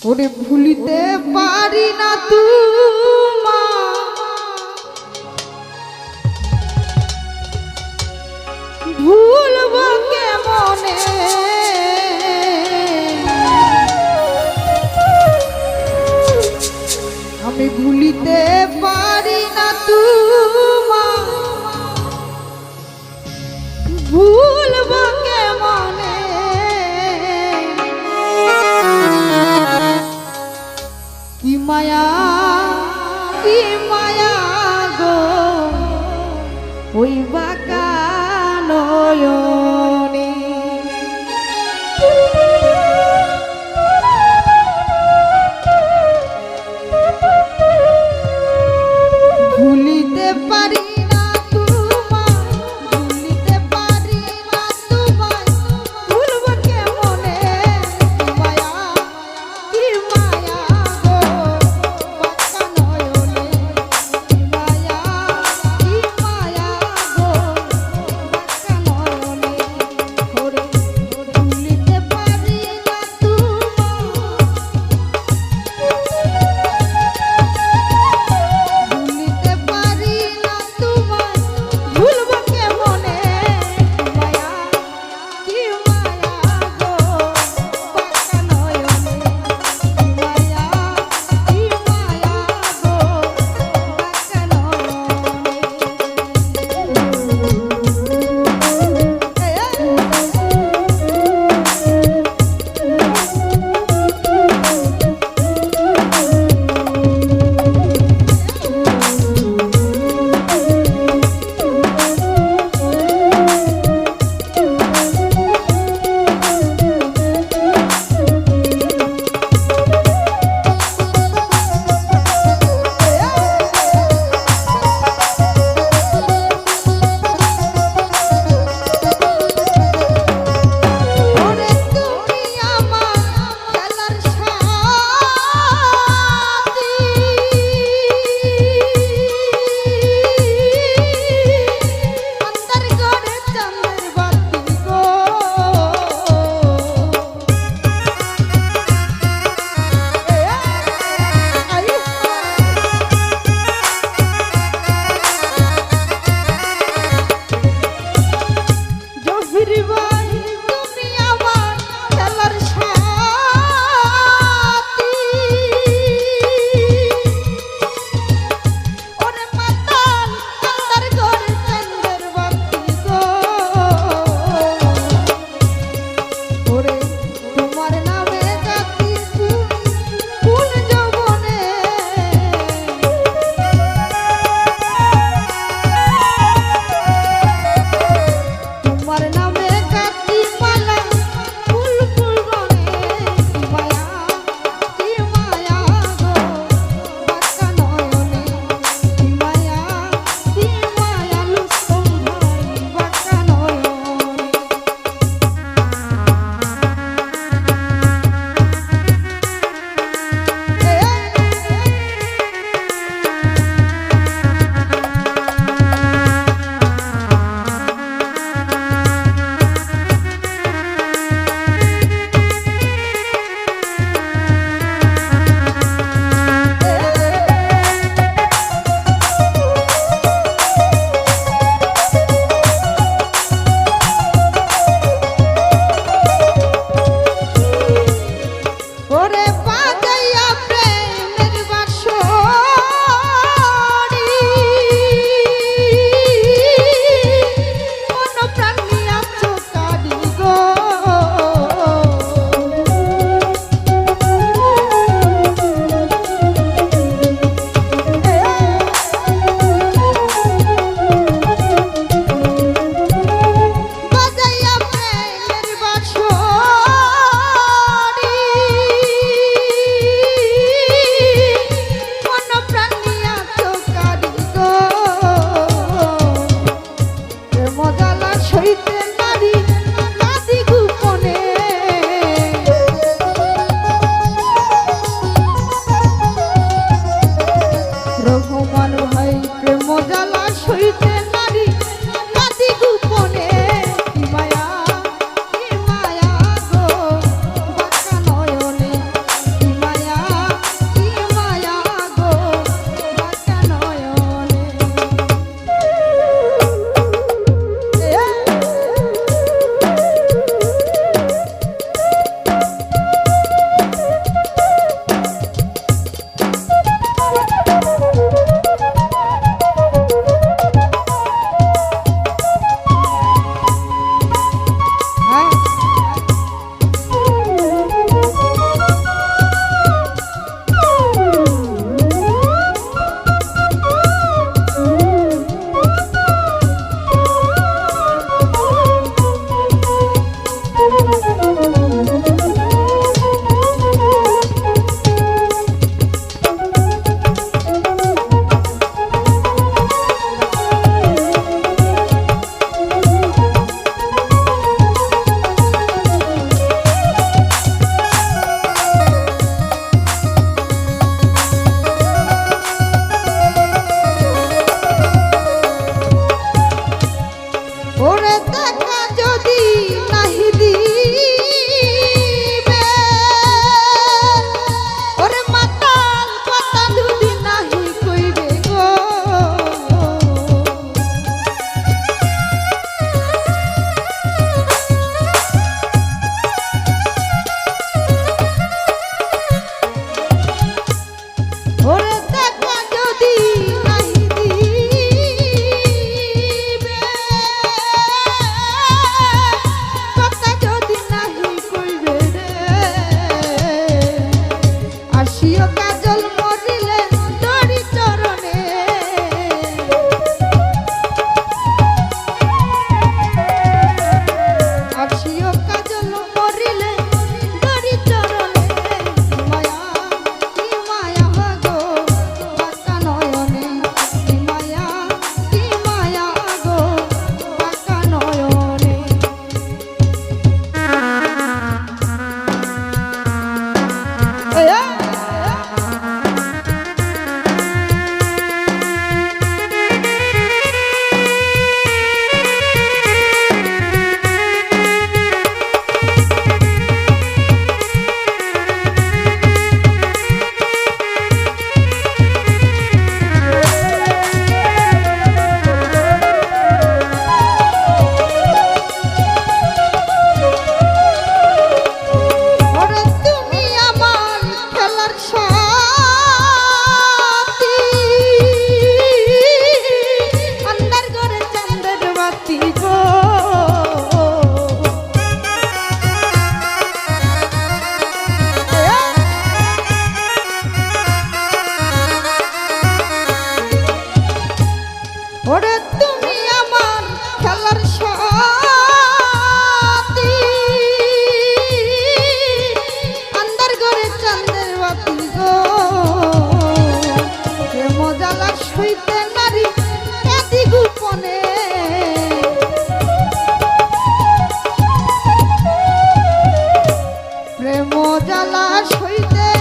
ওরে ভুলিতে পারি না তুমা ভুলব কেমনে? আমি ভুলিতে পারি না তুমা ভুলব মায়া কি মায়া গো? ওই বাকা নয় সইতে না